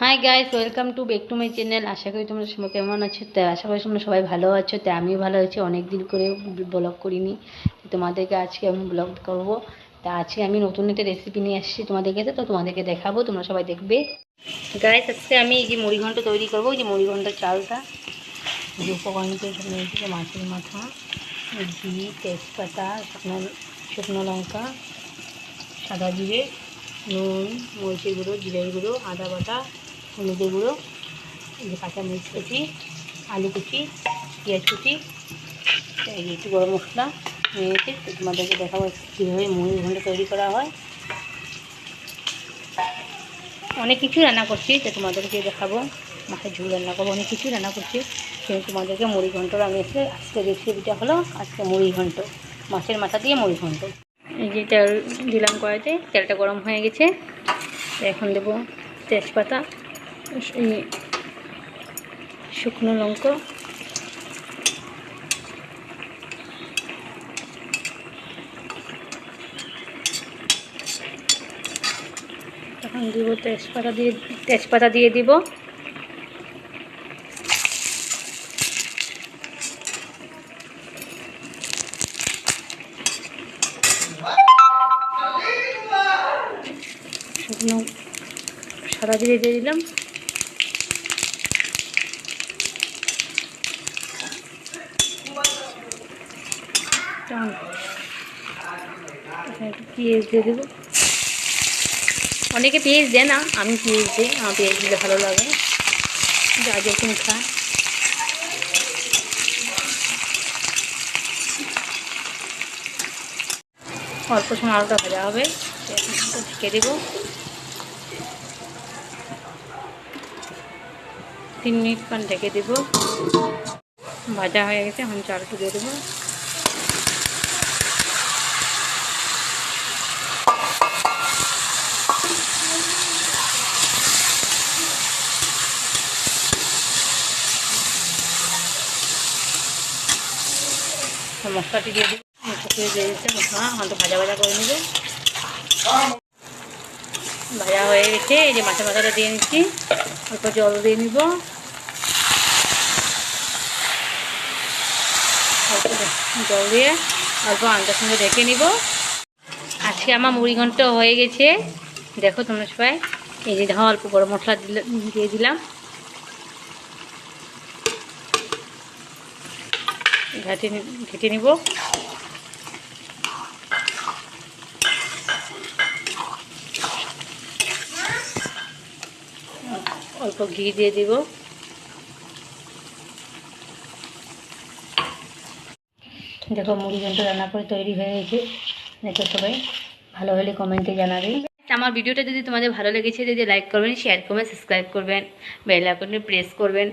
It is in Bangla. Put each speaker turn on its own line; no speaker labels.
Hi guys welcome to back to my channel আশা করি তোমরা সবাই কেমন আছো? তো আশা করি তোমরা সবাই ভালো আছো। তো আমিও ভালো আছি। অনেক দিন করে ব্লগ করিনি। তোমাদেরকে আজকে আমি ব্লগ করব। তা আজকে আমি নতুন একটা রেসিপি নিয়ে আসছি তোমাদের কাছে তো তোমাদেরকে দেখাবো। তোমরা সবাই দেখবে। গাইস আজকে আমি এই যে মুড়িঘণ্ট তৈরি করব। এই যে মুড়িঘণ্টার চালটা। যে নিয়েছি মাছের মাথা। ঘি, তেজপাতা, শুকনো শুকনো লঙ্কা, সাদা জিরে, নুন, মরিচের গুঁড়ো, জিরের গুঁড়ো, আদা বাটা হলুদের গুঁড়ো যে কাঁচা মরিচ কুচি, আলু কুচি, পেঁয়াজ কুচি, এই একটু গরম মশলা তো তোমাদেরকে দেখাবো কীভাবে মুড়ি ঘন্ট তৈরি করা হয়। অনেক কিছু রান্না করছি, তো তোমাদেরকে দেখাবো, মাছের ঝুল রান্না করব, অনেক কিছু রান্না করছি। কিন্তু তোমাদেরকে মুড়ি ঘন্ট আমি এসে আজকে রেসিপিটা হলো আজকে মুড়ি ঘন্ট মাছের মাথা দিয়ে মুড়ি ঘন্ট এই যে তেল দিলাম কড়াইতে, তেলটা গরম হয়ে গেছে এখন দেবো তেজপাতা। শুকনো লঙ্কা। তখন দিব তেজপাতা দিয়ে তেজপাতা দিয়ে দিব। শুকনো সাদা জিরে দিয়ে দিলাম। এখানে একটু পেঁয়াজ দিয়ে দেবো। অনেকে পেঁয়াজ দেয় না, আমি পেঁয়াজ দিই, আমার পেঁয়াজ দিলে ভালো লাগে। যা যেরকম খায় অল্প সময় আলুটা ভাজা হবে। ঢেকে দেবো। তিন মিনিট খান ঢেকে দেবো। ভাজা হয়ে গেছে, এখন চালটা দিয়ে দেবো। মশলাটি দিয়ে দেবো মশলা দিয়ে দিচ্ছে মশলা। আমাকে ভাজা ভাজা করে নেবে। ভাজা হয়ে গেছে, এই যে মাছের মাথাটা দিয়ে নিচ্ছি। অল্প জল দিয়ে নিব। জল দিয়ে অল্প আন্দার সঙ্গে ঢেকে নিব। আজকে আমার মুড়ি ঘন্ট হয়ে গেছে। দেখো তোমরা সবাই, এই যে দেখো অল্প গরম মশলা দিলে দিয়ে দিলাম। ঘাটে ঘেটে নিব। অল্প ঘি দিয়ে দিব। দেখো মুড়ি ঘন্ট রান্না করে তৈরি হয়ে গেছে। দেখো সবাই, ভালো হলে কমেন্টে জানাবে। আমার ভিডিওটা যদি তোমাদের ভালো লেগেছে, যদি লাইক করবেন শেয়ার করবেন সাবস্ক্রাইব করবেন বেল আইকনে প্রেস করবেন।